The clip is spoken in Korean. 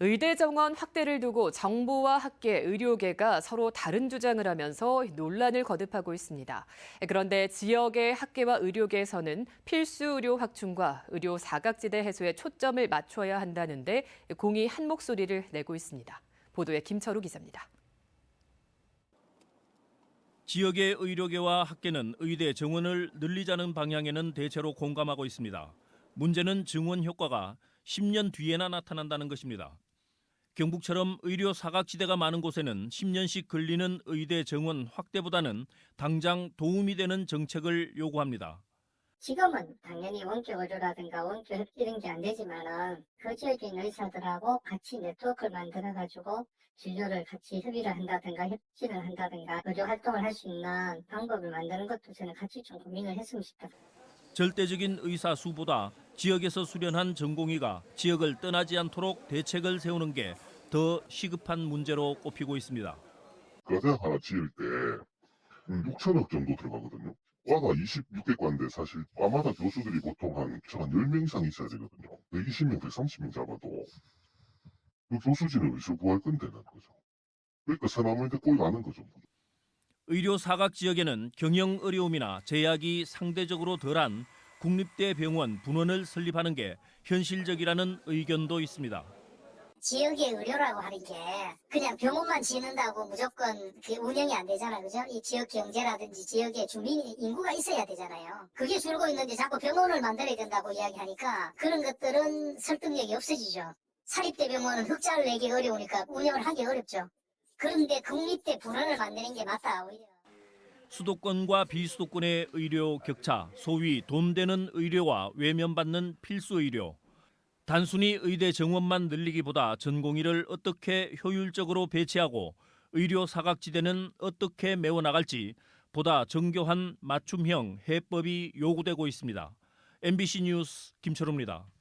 의대 정원 확대를 두고 정부와 학계, 의료계가 서로 다른 주장을 하면서 논란을 거듭하고 있습니다. 그런데 지역의 학계와 의료계에서는 필수 의료 확충과 의료 사각지대 해소에 초점을 맞춰야 한다는데 공이 한 목소리를 내고 있습니다. 보도에 김철우 기자입니다. 지역의 의료계와 학계는 의대 정원을 늘리자는 방향에는 대체로 공감하고 있습니다. 문제는 증원 효과가 10년 뒤에나 나타난다는 것입니다. 경북처럼 의료 사각지대가 많은 곳에는 10년씩 걸리는 의대 정원 확대보다는 당장 도움이 되는 정책을 요구합니다. 지금은 당연히 원격 의료라든가 원격 이런 게 안 되지만은 그 지역에 있는 의사들하고 같이 네트워크를 만들어가지고 진료를 같이 협의를 한다든가 협진을 한다든가 의료 활동을 할 수 있는 방법을 만드는 것도 저는 같이 좀 고민을 했으면 싶다. 절대적인 의사 수보다 지역에서 수련한 전공의가 지역을 떠나지 않도록 대책을 세우는 게 더 시급한 문제로 꼽히고 있습니다. 과대학 하나 지을 때 6천억 정도 들어가거든요. 과가 26개 과인데 사실 과마다 교수들이 보통 한, 한 10명 이상 있어야 되거든요. 120명, 130명 잡아도 그 교수진을 어디서 구할 건데는 거죠. 그러니까 꼴 나는 거죠. 의료 사각 지역에는 경영 어려움이나 제약이 상대적으로 덜한 국립대 병원 분원을 설립하는 게 현실적이라는 의견도 있습니다. 지역의 의료라고 하는 게 그냥 병원만 지는다고 무조건 그 운영이 안 되잖아, 그죠? 이 지역 경제라든지 지역의 주민 인구가 있어야 되잖아요. 그게 줄고 있는데 자꾸 병원을 만들어야 된다고 이야기하니까 그런 것들은 설득력이 없어지죠. 사립대 병원은 흑자를 내기 어려우니까 운영을 하기 어렵죠. 그런데 국립대 분원을 만드는 게 맞다, 오히려. 수도권과 비수도권의 의료 격차, 소위 돈 되는 의료와 외면받는 필수 의료. 단순히 의대 정원만 늘리기보다 전공의를 어떻게 효율적으로 배치하고 의료 사각지대는 어떻게 메워나갈지 보다 정교한 맞춤형 해법이 요구되고 있습니다. MBC 뉴스 김철우입니다.